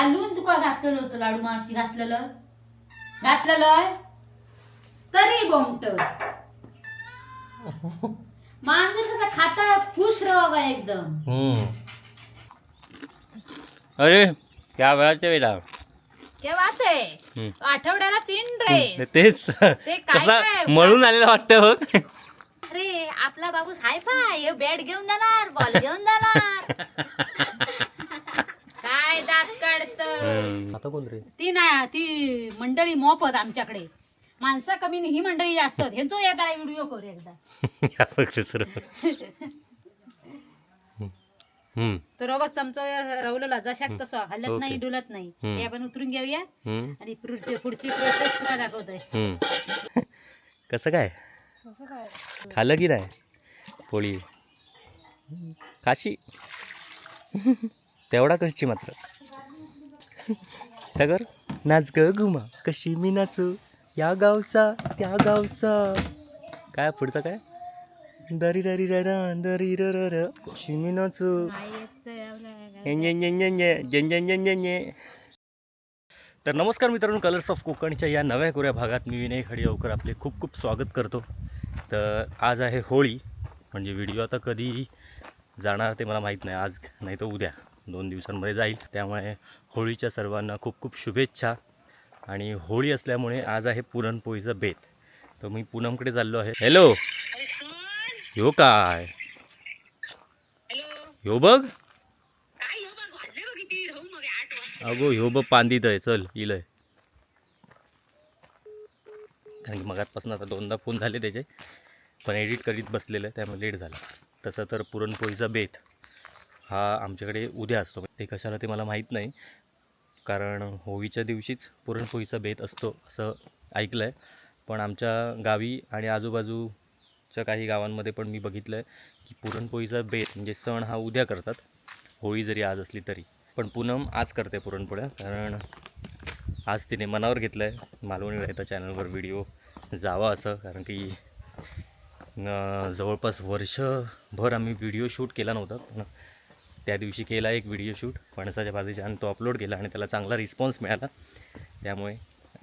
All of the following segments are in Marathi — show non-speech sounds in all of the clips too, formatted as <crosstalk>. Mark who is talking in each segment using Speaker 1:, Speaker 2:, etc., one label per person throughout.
Speaker 1: घालून तुका घातलेलं होतं लाडू मागची घातलेलं? घातलेलं? तरी बोमट मांजर कसं खाता खुश रहा बा एकदम.
Speaker 2: हम्म. अरे क्या वेळाच्या वेळा
Speaker 1: क्या बात आहे?
Speaker 2: हम्म.
Speaker 1: आठवड्याला तीन ड्रेस
Speaker 2: तेच.
Speaker 1: ते काय
Speaker 2: कसा
Speaker 1: काय?
Speaker 2: मळून आलेला वाटतं बघ.
Speaker 1: अरे आपला बाबू हाय फाय. बॅट घेऊन जाणार बॉल घेऊन जाणार. <laughs> काय दात काढत.
Speaker 2: आता कोण रे?
Speaker 1: ती ना ती मंडळी मोफत आमच्याकडे. माणसं कमी आणि ही मंडळी जास्त ह्यांचो एकदा व्हिडिओ करू एकदा. <laughs>
Speaker 2: या बघ दुसरं. हम्म,
Speaker 1: तर बघ चमचा रवलेला जशाक तसं. हलत
Speaker 2: ओके.
Speaker 1: नाही डुलत नाही.
Speaker 2: हम्म.
Speaker 1: हे आपण उतरून घेऊया.
Speaker 2: हम्म,
Speaker 1: आणि पुढची पुढची प्रोसेस तुला दाखवतोय.
Speaker 2: हम्म. <laughs> कसं काय? खाल्लं की नाही? पोळी. काशी. तेवढा कशी मात्र त्यागर नाच ग घुमा. कशी मी नाचू? या गावचा त्या गावचा. काय पुढचं काय? दरी दरी दरी र कशी मी नाचू? जंजन तर नमस्कार मित्रांनो कलर्स ऑफ कोकणच्या या नव्या कोऱ्या भागात मी विनय खडियावकर आपले खूप खूप स्वागत करतो. तर आज आहे होळी म्हणजे व्हिडिओ आता कधी जाणार ते मला माहीत नाही. आज नाही तर उद्या. दोन दिवसांमध्ये जाईल. त्यामुळे होळीच्या सर्वांना खूप खूप शुभेच्छा. आणि होळी असल्यामुळे आज आहे पुरणपोळीचा बेत. तर मी पूनमकडे चाललो आहे. हॅलो. हो काय? ह्यो बघ. अगो ह्यो बघ पांदीत आहे. चल इलय. कारण की मगातपासून आता दोनदा फोन झाले त्याचे. पण एडिट करीत बसलेलं आहे त्यामुळे लेट झाला. तसं तर पुरणपोळीचा बेत. हा आमच्याकडे उद्या असतो. ते कशाला ते मला माहीत नाही. कारण होळीच्या दिवशीच पुरणपोळीचा बेत असतो असं ऐकलं आहे पण आमच्या गावी आणि आजूबाजूच्या काही गावांमध्ये पण मी बघितलं आहे की पुरणपोळीचा बेत म्हणजे सण हा उद्या करतात. होळी जरी आज असली तरी. पण पूनम आज करते पुरणपोळ्या. कारण आज तिने मनावर घेतलं आहे मालवणी राहता चॅनलवर व्हिडिओ जावा असं. कारण की जवळपास वर्षभर आम्ही व्हिडिओ शूट केला नव्हता. पण त्या दिवशी केला एक व्हिडिओ शूट फणसाच्या भाजीचा आणि तो अपलोड केला आणि त्याला चांगला रिस्पॉन्स मिळाला. त्यामुळे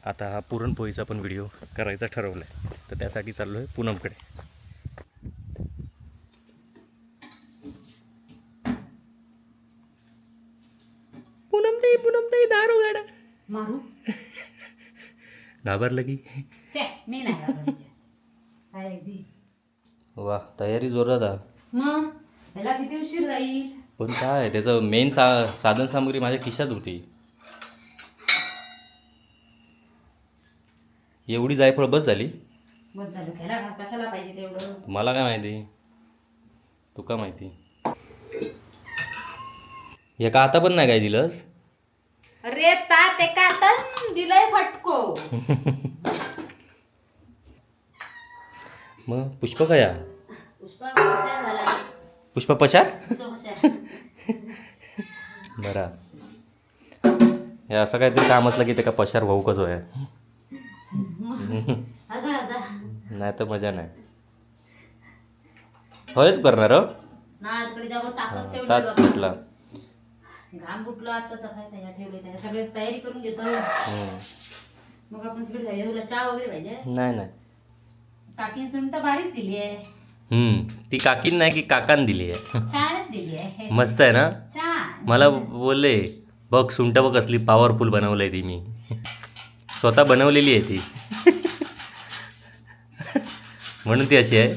Speaker 2: आता हा पुरणपोळीचा पण व्हिडिओ करायचा ठरवलं आहे तर त्यासाठी चाललो आहे पूनमकडे. पूनम ताई पूनम ताई दार उघडा
Speaker 1: मारू?
Speaker 2: घाबरलं की?
Speaker 1: छे, मी नाही घाबरायचे. काय अगदी
Speaker 2: वा तयारी आहे.
Speaker 1: मग? ह्याला किती उशीर जाईल?
Speaker 2: पण काय त्याचं मेन सा साधन सामग्री माझ्या खिशात होती. एवढी जायफळ बस झाली.
Speaker 1: बस झालं. ह्याला घा- कशाला पाहिजे तेवढं?
Speaker 2: मला काय माहिती? तुका माहिती? हे का आता पण नाही काय दिलंस?
Speaker 1: अरे ता ते का दिलंय फटको? <laughs>
Speaker 2: मग पुष्प कया?
Speaker 1: पुष्पा झाला
Speaker 2: पुष्पा पशार. बरा. हे असं काहीतरी काम असलं की ते का पशार भाऊ कसं आहे नाही तर मजा नाही. होयच करणार हो. ताच
Speaker 1: बाबा.
Speaker 2: म्हटला.
Speaker 1: घाम फुटलो आताच काय तयार ठेवले त्या सगळे तयारी करून घेतो.
Speaker 2: हम्म.
Speaker 1: मग आपण तिकडे जाऊया. तुला चहा वगैरे पाहिजे?
Speaker 2: नाही नाही.
Speaker 1: काकीन सुंठ बारीक दिली आहे.
Speaker 2: हम्म. ती काकीन नाही की काकान दिली आहे.
Speaker 1: छानच दिली आहे.
Speaker 2: मस्त आहे ना? मला बोलले बघ सुंठ बघ कसली पॉवरफुल बनवलंय ती मी. <laughs> स्वतः बनवलेली आहे ती. म्हणून ती अशी आहे.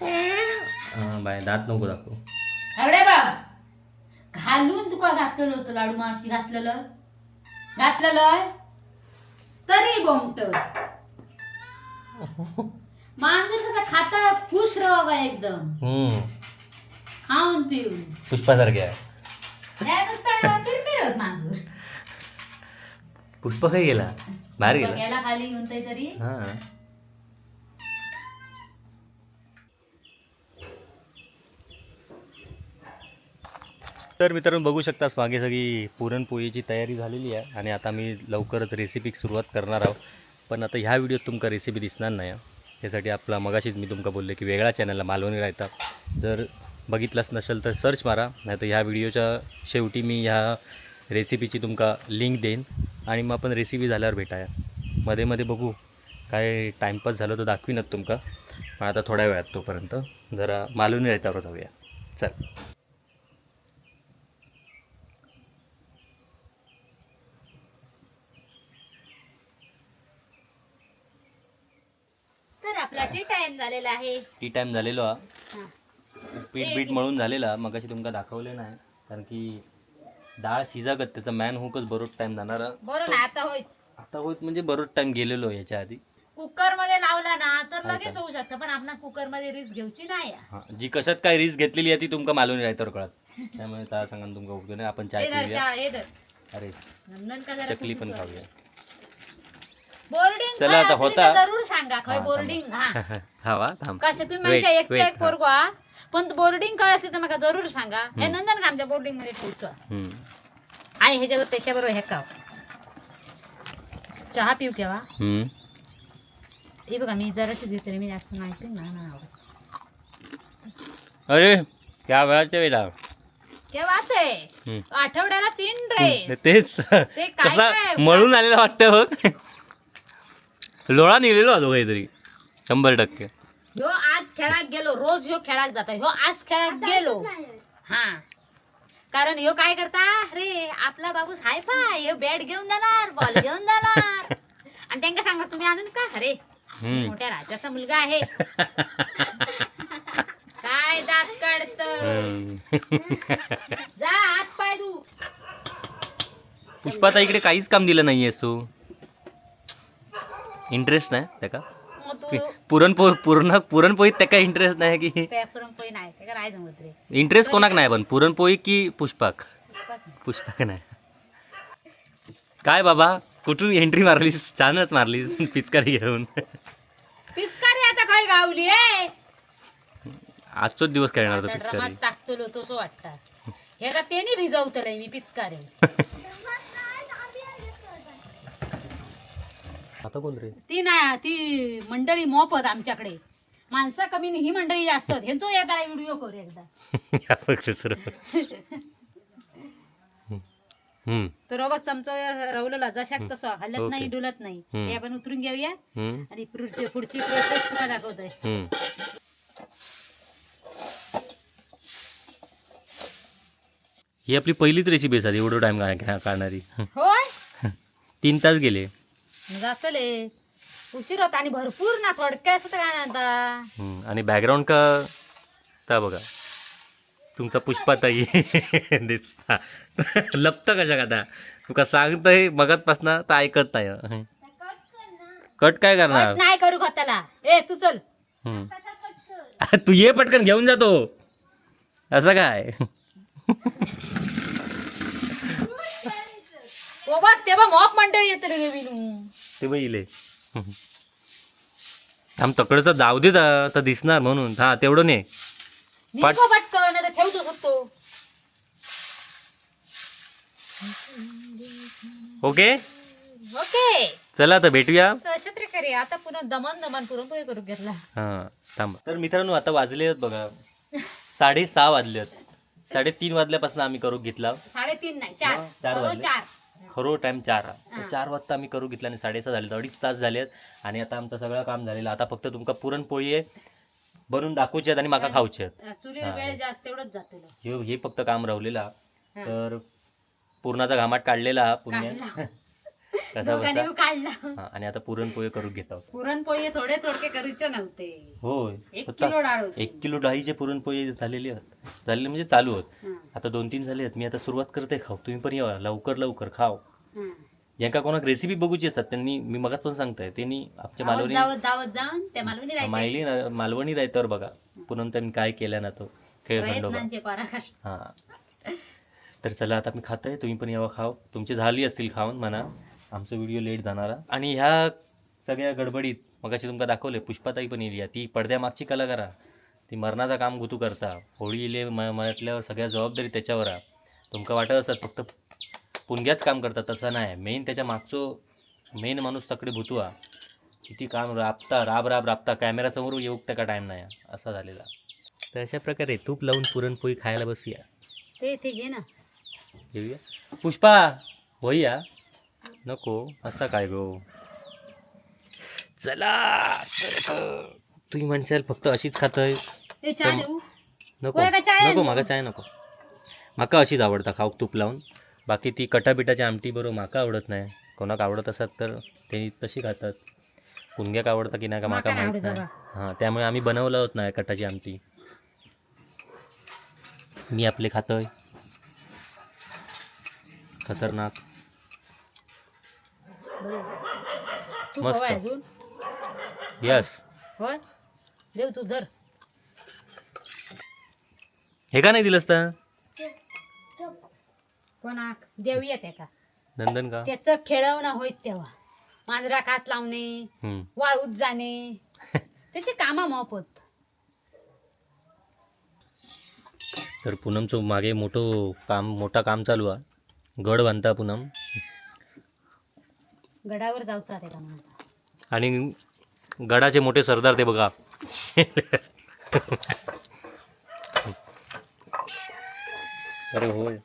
Speaker 2: हा, बाय दात नको दाखव.
Speaker 1: एवढे बघ. घालून तुका घातलेलं होतं लाडू मागची घातलेलं. घातलेलं तरी बोमट <laughs> मांजर कसं खाता खुश रहा बा एकदम.
Speaker 2: हम्म.
Speaker 1: खाऊन पिऊन.
Speaker 2: पुष्पासारखे आहे.
Speaker 1: नाही नुसतं पिरपिर होत मांजर.
Speaker 2: पुष्प काय गेला. बाहेर गेला.
Speaker 1: बघायला खाली येऊन तरी.
Speaker 2: हा. तर मित्रांनो बघू शकतास मागे सगळी पुरणपोळीची तयारी झालेली आहे आणि आता मी लवकरच रेसिपीक सुरुवात करणार आहोत. पण आता ह्या व्हिडिओत तुमका रेसिपी दिसणार नाही. त्यासाठी आपला मगाशीच मी तुमका बोलले की वेगळा चॅनलला मालवणी राहता. जर बघितलंच नसेल तर सर्च मारा नाही तर ह्या व्हिडिओच्या शेवटी मी ह्या रेसिपीची तुमका लिंक देईन आणि मग आपण रेसिपी झाल्यावर भेटाया. मध्ये मध्ये बघू. काय टाईमपास झालं तर दाखवीनच तुमका. पण आता थोड्या वेळात तोपर्यंत जरा मालवणी राहतावर जाऊया. चल
Speaker 1: तर आपला टी टाइम झालेला आहे
Speaker 2: टी टाईम झालेलो हा
Speaker 1: हा.
Speaker 2: पीठ बीठ मळून झालेला मग अशी तुमका दाखवले नाही कारण की डाळ शिजागत त्याचा मॅन हुकच बरोच टाईम जाणार
Speaker 1: बरं ना आता होय
Speaker 2: आता होत म्हणजे बरोच टाईम गेलेलो याच्या आधी
Speaker 1: कुकरमध्ये लावला ना तर लगेच? होऊ शकतं पण आपण कुकरमध्ये रिस्क घेऊची नाही आहे.
Speaker 2: हा जी कशात काय रिस्क घेतलेली आहे ती तुमका मालवणी रायतावर कळत त्यामुळे त्या सांगा तुमका उपयोग नाही आपण चाय
Speaker 1: हे <laughs> धर
Speaker 2: पिऊया
Speaker 1: चहा, हे धर.
Speaker 2: अरे
Speaker 1: नंदन का जरा
Speaker 2: चकली पण. खाऊया
Speaker 1: बोर्डिंग
Speaker 2: चला आता होता.
Speaker 1: जरूर सांगा. खय
Speaker 2: हा,
Speaker 1: बोर्डिंग हा. <laughs>
Speaker 2: हवा थांब.
Speaker 1: कसं तुम्ही
Speaker 2: Wait,
Speaker 1: माझ्या एकच्या
Speaker 2: wait,
Speaker 1: एक पोरगो हा पण बोर्डिंग काय असली तर मला जरूर सांगा. हे नंदन का आमच्या बोर्डिंगमध्ये ठेवतो.
Speaker 2: हम्म.
Speaker 1: आणि ह्याच्यावर त्याच्याबरोबर हे काव चहा पिऊ केव्हा
Speaker 2: हम्म.
Speaker 1: हे बघा मी जराशी देते मी जास्त नाही पिऊ ना नाही आवडत.
Speaker 2: अरे क्या वेळाच्या वेळा
Speaker 1: केव्हा ते
Speaker 2: हम्म.
Speaker 1: आठवड्याला तीन ड्रेस
Speaker 2: तेच.
Speaker 1: ते काय
Speaker 2: कसा
Speaker 1: काय?
Speaker 2: मळून आलेला वाटतं बघ. लोळा निघलेलो होतो काहीतरी. शंभर टक्के.
Speaker 1: ह्यो आज खेळात गेलो रोज ह्यो खेळात जातो. ह्यो आज खेळात गेलो. हा. कारण ह्यो काय करता? रे आपला बाबूस हाय फाय ह्यो बॅट घेऊन जाणार बॉल <laughs> घेऊन जाणार. आणि त्यांना सांगा तुम्ही आणून का? अरे मी
Speaker 2: हम्म.
Speaker 1: मोठ्या राजाचा मुलगा आहे. <laughs> काय दात काढत?
Speaker 2: हम्म.
Speaker 1: जा हात पाय दू
Speaker 2: पुष्पाता इकडे काहीच काम दिलं नाहीये तू इंटरेस्ट नाही त्याका?
Speaker 1: मग तू
Speaker 2: पुरणपो पूर्ण पुरणपोळीत त्याका इंटरेस्ट नाही की?
Speaker 1: त्या पुरणपोळी नाही त्या काय जमत रे.
Speaker 2: इंटरेस्ट कोणाक नाही पण पुरणपोळी की पुष्पाक? पुष्पाक नाही. काय बाबा कुठून एंट्री मारलीस? छानच मारलीस पिचकारी घेऊन.
Speaker 1: पिचकारी आता काय गावली ए?
Speaker 2: आजचोच दिवस खेळणार होता
Speaker 1: आता
Speaker 2: पिचकारी.
Speaker 1: टाकतलो तसं वाटतं. हे का त्याने भिजवतलंय मी पिचकारी? <laughs>
Speaker 2: आता कोण रे?
Speaker 1: ती नाही ती मंडळी मोफत आमच्याकडे. माणसं कमी नाही ही मंडळी जास्त. ह्यांचो एकदा व्हिडिओ करू एकदा. <laughs>
Speaker 2: या <laughs> हम्म,
Speaker 1: तर बघ चमचा रवलेला जशाच तसं हलत. नाही डुलत नाही. हे आपण उतरून घेऊया.
Speaker 2: हम्म,
Speaker 1: आणि पुढची पुढची प्रोसेस तुला दाखवतोय.
Speaker 2: हम्म. ही आपली पहिलीच रेसिपी आहे एवढं टाइम काढणारी
Speaker 1: होय? <laughs>
Speaker 2: तीन तास गेले.
Speaker 1: जातले उशीर होता आणि भरपूर ना थोडक्या असं काय म्हणता?
Speaker 2: हम्म, आणि बॅकग्राऊंड का ता बघा. तुमचा पुष्पाताई <laughs> दिसता. लपतं कशा आता? तुका सांगतंय मगतपासनं तर ऐकत नाही. कट काय करणार?
Speaker 1: कट नाही करू त्याला? ए तू चल.
Speaker 2: हम्म. तू ये पटकन घेऊन जातो असं काय? थांब तकडचं जाऊ दे ता- तर दिसणार म्हणून. हा तेवढं नाही पट-
Speaker 1: निघो पटकन नाही तर ठेवतो फक्त.
Speaker 2: ओके?
Speaker 1: ओके.
Speaker 2: चला तर भेटूया.
Speaker 1: तर अशा प्रकारे आता पुन्हा दमन दमन पुरणपोळी करून घेतला.
Speaker 2: हां थांबा. तर मित्रांनो आता वाजले आहेत बघा. साडेसहा वाजले आहेत साडेतीन वाजल्यापासून आम्ही करू घेतला.
Speaker 1: साडेतीन नाही चार.
Speaker 2: हा, चार वाजले.
Speaker 1: चार.
Speaker 2: खरो टाइम चार. तर. चार वाजता आम्ही करू घेतला आणि साडेसहा झाले. अडीच तास झाले आहेत आणि आता आमचं सगळं काम झालेलं. आता फक्त तुमका पुरणपोळी आहे बनवून दाखवचे आणि माका
Speaker 1: जातो
Speaker 2: हे हे फक्त काम राहिलेला. तर पूर्णाचा घामाट काढलेला पुण्य. कसा
Speaker 1: दोघांनी
Speaker 2: बसा.
Speaker 1: काढला.
Speaker 2: हा आणि आता पुरणपोळी करू घेत आहोत.
Speaker 1: पुरणपोळी थोडे थोडके करूचे नव्हते.
Speaker 2: होय.
Speaker 1: एक किलो डाळ होती.
Speaker 2: एक किलो डाळीचे पुरणपोळी झालेली आहेत. झालेले म्हणजे चालू आहेत
Speaker 1: हा,
Speaker 2: आता दोन तीन झाले आहेत. मी आता सुरुवात करते खाऊ. तुम्ही पण या. लवकर लवकर खाव
Speaker 1: हा.
Speaker 2: ज्यांका कोणाक रेसिपी बघूची असतात त्यांनी मी मगात पण सांगताय. त्यांनी आमच्या
Speaker 1: धावत
Speaker 2: मालवणी
Speaker 1: जावत जाऊन त्या मालवणी राहते.
Speaker 2: मायली मालवणी रायतावर बघा. पुन्हा त्यांनी काय केलं ना तो. खेळ खंडोबा
Speaker 1: प्रयत्नांचे पराकाष्ठ
Speaker 2: हां. तर चला आता मी खातोय. तुम्ही पण यावं खाव तुमची झाली असतील खाऊन म्हणा. आमचा व्हिडिओ लेट जाणारा. आणि ह्या सगळ्या गडबडीत मगाशी तुमका दाखवले पुष्पाताई पण येईल ती पडद्यामागची कलाकारा ती मरणाचा काम गुतू करता. होळी इले म- म्हटल्यावर सगळ्या जबाबदारी त्याच्यावर आहे तुमका वाटत असत फक्त पुणग्याच काम करतात तसं नाही मेन त्याच्या मागचो मेन माणूस तकडे भुतवा किती काम राबता राब राब राबता. कॅमेरासमोर येऊ त्याका टाईम नाही असा झालेला. तर अशा प्रकारे तूप लावून पुरणपोळी खायला बसूया.
Speaker 1: ते ते घे ना.
Speaker 2: येऊया पुष्पा होईया नको असा काय गो? चला तुम्ही म्हणशाल फक्त अशीच खातय.
Speaker 1: हे चहा
Speaker 2: पण-
Speaker 1: देऊ?
Speaker 2: नको
Speaker 1: चाय
Speaker 2: नको
Speaker 1: आणू?
Speaker 2: म्हाका चाय नको. म्हाका अशीच आवडता खाऊक तूप लावून. बाकी ती कटापिठाची आमटी बरोबर म्हाका आवडत नाही. कोणाक आवडत असत तर ते तशी खातात. पुणग्याक आवडतं की नाही का
Speaker 1: माका
Speaker 2: माका
Speaker 1: नाही
Speaker 2: माहीत
Speaker 1: आवडत
Speaker 2: नाही. हां त्यामुळे आम्ही बनवलं होत नाही कटाची आमटी. मी आपले खातोय. खतरनाक.
Speaker 1: तू
Speaker 2: मस्त.
Speaker 1: अजून?
Speaker 2: यस
Speaker 1: होय? देव तू धर.
Speaker 2: हे का नाही दिलंस तर?
Speaker 1: कोणाक देऊया त्याका
Speaker 2: नंदन का?
Speaker 1: त्याचं खेळवणं होईत तेव्हा. मांजरा खात लावणे
Speaker 2: हम्म.
Speaker 1: वाळूत जाणे. <laughs> तशी कामा मोफत.
Speaker 2: तर पूनमचं मागे मोठं काम मोठा काम चालू आहे. गड बांधता पूनम.
Speaker 1: गडावर जाऊचं आहे का म्हणता
Speaker 2: आणि गडाचे मोठे सरदार ते बघा. अरे होय.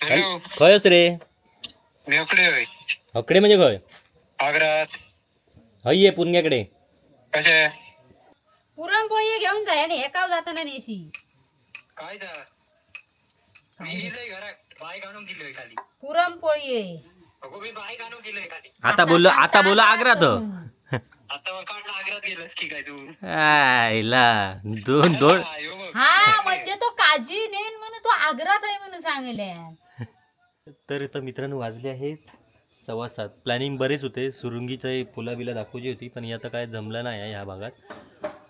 Speaker 3: हॅलो.
Speaker 2: खयच रे?
Speaker 3: होय.
Speaker 2: हकडे म्हणजे खय?
Speaker 3: आग्रात.
Speaker 2: हय ये पुण्याकडे.
Speaker 3: कसे
Speaker 1: पुरणपोळी घेऊन जाय आणि एकाव जाताना नेशी.
Speaker 3: काय जा? मी आणून गेलोय खाली.
Speaker 1: पुरणपोळी आहे.
Speaker 3: अगो मी बाईक आणून गेलोय खाली.
Speaker 2: आता बोललो आता बोला आग्रात.
Speaker 3: आता मग काढलं आग्रात गेलोस की काय तू?
Speaker 2: आईला दोन दोन.
Speaker 3: हा, ह्यो बघ.
Speaker 1: हा म्हणजे तो काजी नेन म्हणून तो आग्रात आहे म्हणून सांगल्या
Speaker 2: तर इथं मित्रांनो वाजले आहेत सव्वा सात. प्लॅनिंग बरेच होते. सुरुंगीचं पुला बिला दाखवायची होती पण हे आता काय जमलं नाही आहे ह्या भागात.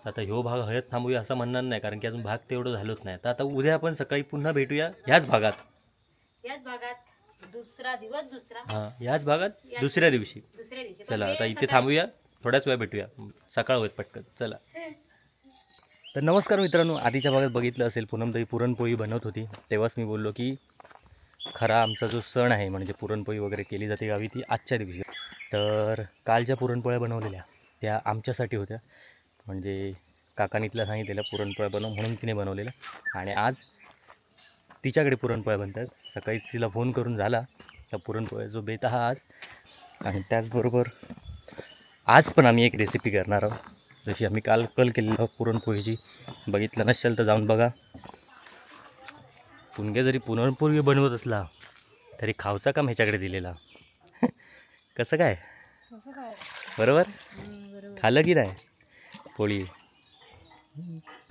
Speaker 2: आता ह्यो भाग हयत थांबूया असं म्हणणार नाही कारण की अजून भाग तेवढं झालोच नाही. तर आता उद्या आपण सकाळी पुन्हा भेटूया ह्याच भागात.
Speaker 1: याच भागात. दुसरा दिवस दुसरा.
Speaker 2: हां ह्याच भागात दुसऱ्या दिवशी.
Speaker 1: दुसऱ्या दिवशी.
Speaker 2: चला
Speaker 1: पण
Speaker 2: आता इथे
Speaker 1: सकाळी.
Speaker 2: थांबूया. थोड्याच वेळा भेटूया. सकाळ होत पटकन. चला. तर नमस्कार मित्रांनो आधीच्या भागात बघितलं असेल पूनमताई पुरणपोळी बनवत होती. तेव्हाच मी बोललो की खरा आमचा जो सण आहे म्हणजे पुरणपोळी वगैरे केली जाते गावी ती आजच्या दिवशी. तर काल ज्या पुरणपोळ्या बनवलेल्या त्या आमच्यासाठी होत्या. म्हणजे काकानी तिला सांगितलेलं पुरणपोळ्या बनव म्हणून तिने बनवलेलं. आणि आज तिच्याकडे पुरणपोळ्या बनतात. सकाळीच तिला फोन करून झाला. त्या पुरणपोळ्या जो बेत हा आज आणि त्याचबरोबर आज पण आम्ही एक रेसिपी करणार आहोत. जशी आम्ही काल कल केलेलं पुरणपोळीची. बघितलं नसेल तर जाऊन बघा. पुणगे जरी पुरणपोळी बनवत असला तरी खावचा काम ह्याच्याकडे दिलेला. <laughs> कसं काय? बरोबर? खाल्लं की नाही? पोळी.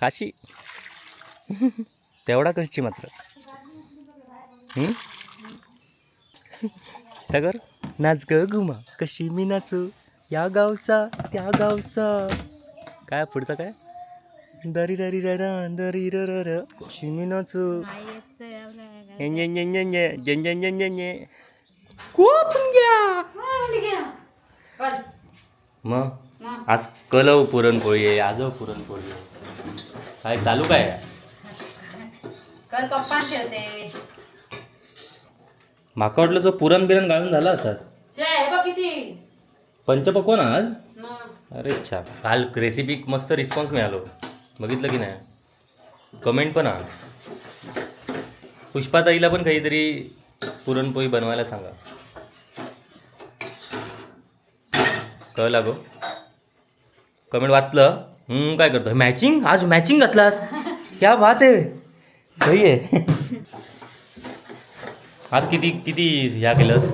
Speaker 2: खाशी. <laughs> तेवढा कशी मात्र? सागर नाच ग घुमा कशी मी नाचू? या गावचा त्या गावचा. काय पुढचं काय? दरी दरी रा दरी र कशी मी नाचू? कोण घ्या मग. आज कलव पुरणपोळी आहे आज पुरणपोळी आहे. काय चालू काय?
Speaker 1: कल पप्पा ठेवते.
Speaker 2: माका वाटलं तो पुरण बिरण घालून झाला असतात
Speaker 1: हे बघ किती.
Speaker 2: पंचपक्वान आज? अरे अच्छा काल रेसिपी मस्त रिस्पॉन्स मिळालो. बघितलं की नाही? कमेंट पण आण पुष्पाताईला पण काहीतरी पुरणपोळी बनवायला सांगा. कळला गो कमेंट वाचलं. हम्म, काय करतो मॅचिंग आज मॅचिंग घातलास? क्या बात आहे. सही आहे. आज किती किती ह्या केलंस?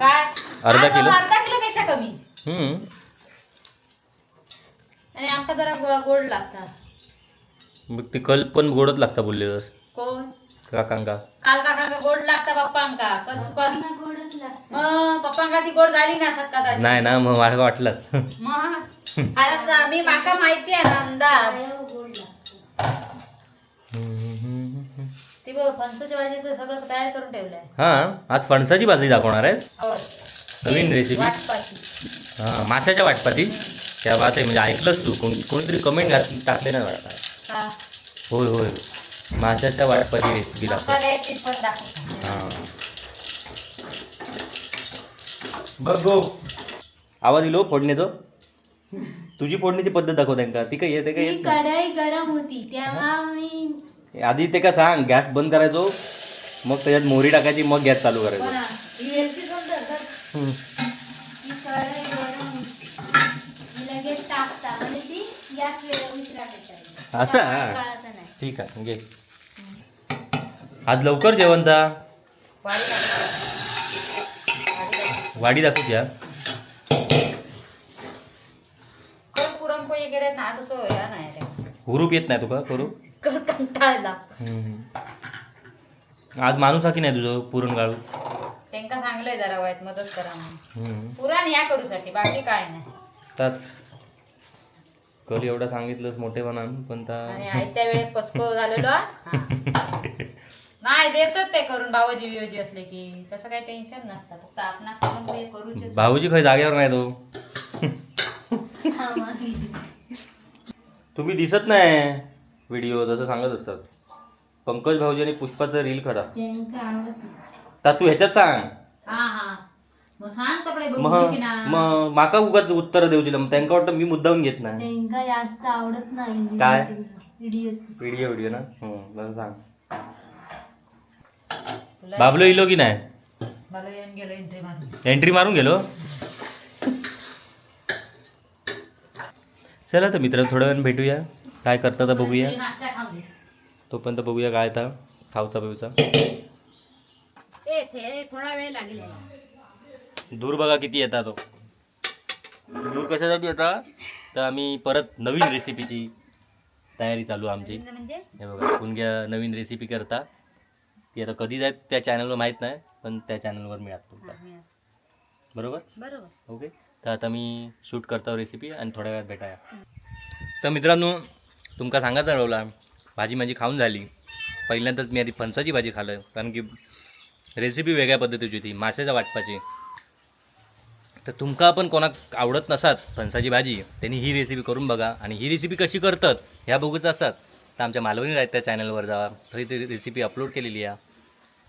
Speaker 1: काय?
Speaker 2: अर्धा
Speaker 1: आज
Speaker 2: किलो?
Speaker 1: अर्धा किलो पेक्षा कमी.
Speaker 2: हम्म.
Speaker 1: आणि आमका जरा गो- गोड लागतात.
Speaker 2: मग ते कल पण गोडच लागता बोललेलंस
Speaker 1: कोण?
Speaker 2: काकांका.
Speaker 1: काल काका गोड लागता पप्पा आमका तुका पप्पांका ती गोड झाली ना
Speaker 2: नाही ना मग मला वाटलं.
Speaker 1: मग? आता मी माका माहिती आहे ना अंदाज. बघ फणसाच्या भाजीचं सगळं तयार करून ठेवलंय.
Speaker 2: हा आज फणसाची भाजी दाखवणार आहे
Speaker 1: होय.
Speaker 2: नवीन. हा माशाच्या वाटपाती त्या बात आहे म्हणजे ऐकलंच तू? कोण कोणीतरी कमेंट टाकले ना वाटतं
Speaker 1: हा.
Speaker 2: होय होय. माशाच्या वाटपाती रेसिपी दाखव. हा. बघ गो. आवाज दिलो फोडण्याचं तुझी फोडणीची पद्धत दाखव त्यांना. ती काय येते
Speaker 1: ती
Speaker 2: काय
Speaker 1: कढई गरम होती तेव्हा मी
Speaker 2: आधी ते का सांग गॅस बंद करायचो मग त्याच्यात मोहरी टाकायची मग गॅस चालू करायचो.
Speaker 1: ही म्हणजे
Speaker 2: असं हा. ठीक आहे घे. आज लवकर जेवण ता. वाडी
Speaker 1: नाही रे.
Speaker 2: हुरूप येत नाही तुका करू
Speaker 1: कंटाळला
Speaker 2: आज माणूस हा की नाही तुझं पुरण गाळू
Speaker 1: त्यांका सांगलंय जरा वाईट मदत करा म्हणून.
Speaker 2: हम्म.
Speaker 1: पुराण या करूसाठी बाकी काय नाही.
Speaker 2: कल एवढं सांगितलंस मोठेपणान पण ता
Speaker 1: आणि आयत्या वेळेत पचको झालेलो हा. <laughs> नाही देतात ते करून भावाजी वियोजी असले की तसं काही टेन्शन नसतं. फक्त आपणा करून ते करूच
Speaker 2: भाऊजी खय जागेवर नाही तो. <laughs> तुम्ही दिसत नाही. व्हिडिओ तसं सांगत असतात. पंकज भाऊजी आणि पुष्पाचा रील खरा ता तू ह्याच्यात सांग.
Speaker 1: हा हा. मग सांग तकडे
Speaker 2: मग
Speaker 1: बघू की ना.
Speaker 2: मग माका उगाच उत्तर देऊची मग त्यांना वाटतं मी मुद्दाहून घेत नाही.
Speaker 1: त्यांका जास्त आवडत नाही
Speaker 2: काय?
Speaker 1: व्हिडिओ
Speaker 2: व्हिडिओ व्हिडिओ ना? हम्म, सांग. बाबलो इलो की नाही?
Speaker 1: मला येऊन गेलो एंट्री मारून.
Speaker 2: एंट्री मारून गेलो? चला तर मित्र थोड्या वेळ भेटूया. काय करता तर बघूया. तोपर्यंत बघूया काय आता खाऊचा पिऊचा.
Speaker 1: ए थे थोडा वेळ लागेल.
Speaker 2: दूर बघा किती येतात तो. दूर कशासाठी येतात तर आम्ही परत नवीन रेसिपीची तयारी चालू आमची.
Speaker 1: म्हणजे?
Speaker 2: हे बघा पुणग्या नवीन रेसिपी करता. ती आता कधी जात त्या चॅनलवर माहीत नाही पण त्या चॅनलवर मिळत तुमका
Speaker 1: मिळालं.
Speaker 2: बरोबर?
Speaker 1: बरोबर.
Speaker 2: ओके तर आता मी शूट करतो रेसिपी आणि थोड्या वेळात भेटाया. तर मित्रांनो तुमका सांगायचं राहिला भाजी माझी खाऊन झाली. पहिल्यांदाच मी आधी फणसाची भाजी खाल्लं कारण की रेसिपी वेगळ्या पद्धतीची होती माशाच्या वाटपाची. तर तुमका पण कोणाक आवडत नसात फणसाची भाजी त्यांनी ही रेसिपी करून बघा. आणि ही रेसिपी कशी करतात ह्या बघूच असतात. तर आमच्या मालवणी राहत त्या चॅनलवर जावा. तरी ती रेसिपी अपलोड केलेली आहे.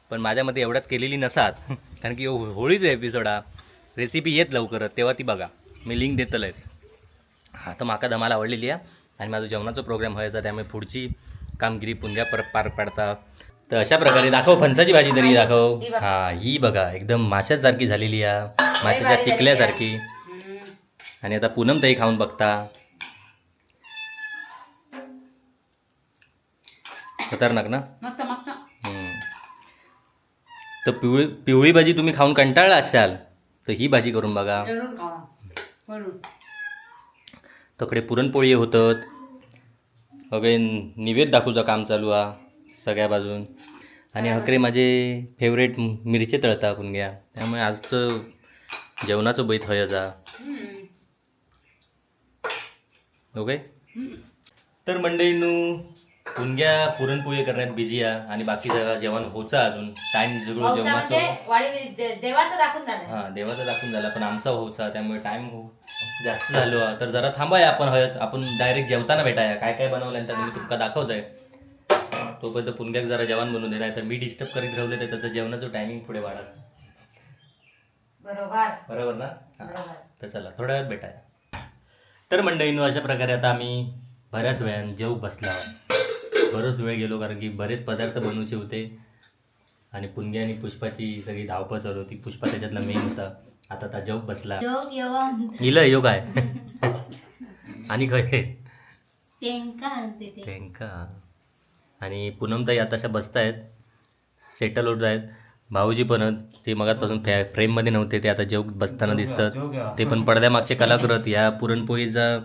Speaker 2: पण माझ्यामध्ये एवढ्यात केलेली नसात <laughs> कारण की हो- होळीचा एपिसोड हा. रेसिपी येत लवकरच तेव्हा ती बघा. मी लिंक देतलंय. हां तर माका धमाल आवडलेली आहे. आणि माझा जेवणाचा प्रोग्राम व्हायचा त्यामुळे पुढची कामगिरी पुंग्या पर पार पाडता. तर अशा प्रकारे दाखव फणसाची भाजी तरी दाखव.
Speaker 1: ही.
Speaker 2: हा बघा एकदम माशासारखी झालेली आहे माशाच्या टिकल्यासारखी. आणि आता पूनम ताई खाऊन बघता. खतरनाक ना?
Speaker 1: मस्त मस्त.
Speaker 2: हम्म. तर पिवळी पिवळी भाजी तुम्ही खाऊन कंटाळला असाल तर ही भाजी करून बघा.
Speaker 1: जरूर खावा. म्हणून
Speaker 2: तकडे पुरणपोळी होतं वगैरे निवेद दाखवूचं काम चालू आहे सगळ्या बाजून. आणि हकरे माझे फेवरेट मिरचे तळता घ्या. त्यामुळे आजचं जेवणाचं बैत हय जा. ओके? तर मंडळींनू पुणग्या पुरणपोळी करण्यात बिझी आहे आणि बाकी सगळं जेवण होचा अजून. टाइम सगळं
Speaker 1: भाऊचा म्हणजे
Speaker 2: जेवणाचं
Speaker 1: वाडी दे- देवाचं दाखवून झालं
Speaker 2: हा देवाचा दाखवून झाला पण आमचा होचा त्यामुळे टाइम जास्त झालो हा. तर जरा थांबाया आपण हयच. आपण डायरेक्ट जेवताना भेटाया. काय काय बनवलं तर मी तुमका दाखवतोय. तोपर्यंत पुणग्याक जरा जेवण बनवून दे नाही तर मी डिस्टर्ब करीत राहिले तर त्याचं जेवणाचं टायमिंग पुढे वाढत
Speaker 1: बरोबर.
Speaker 2: बरोबर ना? हा.
Speaker 1: बरोबर.
Speaker 2: तर चला थोड्या वेळात भेटाया. तर मंडळींनो अशा प्रकारे आता आम्ही बऱ्याच वेळान जेव बसला बरंच वेळ गेलो कारण की बरेच पदार्थ बनवूचे होते. आणि पुणग्या आणि पुष्पाची सगळी धावपळ चालू होती. पुष्पा त्याच्यातला मेन होता. आता आता जेव बसला.
Speaker 1: जोग येवा
Speaker 2: इलं यो काय आणि काय?
Speaker 1: तेंका आणते ते.
Speaker 2: त्यांका आणि पूनमताई आताशा बसतायत. सेटल होत आहेत. भाऊजी पण आहेत. ते मगातपासून फॅ फ्रेममध्ये नव्हते. ते आता जेव बसताना दिसतात. ते पण पडद्यामागचे कलाकार आहेत या पुरणपोळीचा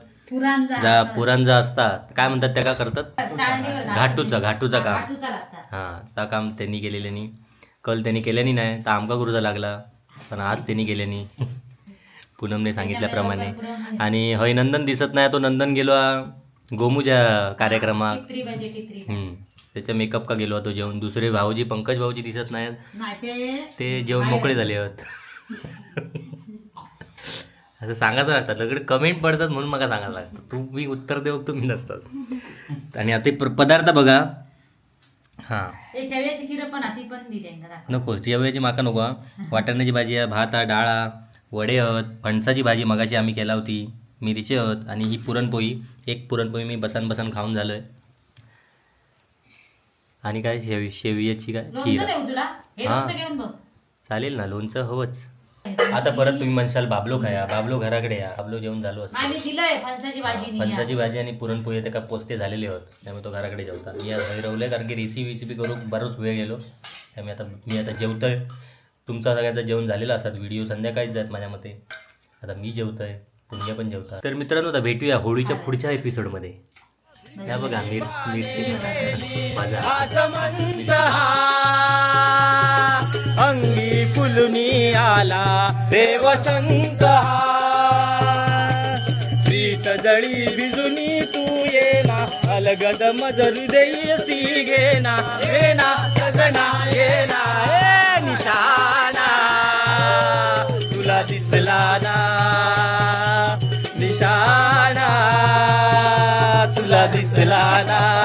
Speaker 2: जा पुरांजा असतात. काय म्हणतात त्या का करतात. घाटूचा घाटूचा काम. हां त्या काम त्यांनी केलेल्यानी कल त्यांनी केल्यानी नाही. तर आमका करूचा लागला पण आज त्यांनी केल्यानी <laughs> पूनमने सांगितल्याप्रमाणे. आणि हय नंदन दिसत नाही तो नंदन गेलो हा गोमूच्या कार्यक्रमात. त्याच्या मेकअप का गेलो तो जेवण दुसरे भाऊजी पंकज भाऊजी दिसत नाहीत.
Speaker 1: नाही ते
Speaker 2: ते जेवण मोकळे झाले आहेत. <laughs> असं सांगायचं लागतात सगळे कमेंट पडतात म्हणून मला सांगायला लागतं. तुम्ही उत्तर देऊ तुम्ही नसतात. <laughs> आणि आता ते पदार्थ बघा. हां.
Speaker 1: शेवयाची.
Speaker 2: नको जेवयाची माका नको हा. वाटाण्याची भाजी आहे भात आहे डाळ वडे आहेत फणसाची भाजी मगाशी आम्ही केला होती मिरची आहोत आणि ही पुरणपोळी. एक पुरणपोळी मी बसान बसान खाऊन झालोय. आणि काय शेवी शेवयाची काय खीर
Speaker 1: हे
Speaker 2: चालेल ना लोणचं हवंच. आता परत तुम्ही म्हणशाल बाबलो खाया बाबलो घराकडे या बाबलो जेवण झालो असतं
Speaker 1: आम्ही दिलंय फणसाची भाजी नाही
Speaker 2: फणसाची भाजी आणि पुरणपोळी ते का पोचते झालेले होत त्यामुळे तो घराकडे जेवता. मी आज घरी राहले कारण की रेसिपी विसिपी करू बरोच वेळ गेलो. त्यामुळे आता मी आता जेवतोय. तुमचा सगळ्यांचं जेवण झालेलं असतात व्हिडिओ संध्याकाळीच जात माझ्या मते. आता मी जेवतोय पुण्य पण जेवता तर मित्रांनो आता भेटूया होळीच्या पुढच्या एपिसोडमध्ये या बघा मिर मिरची माझा
Speaker 4: हा अंगी फुलुनी आला देव संत प्रीत जळी भिजुनी तू येना अलगद मज हृदयसी घेना. येना सजना येना ए निशाना. तुला दिसला ना निशाना. तुला दिसला ना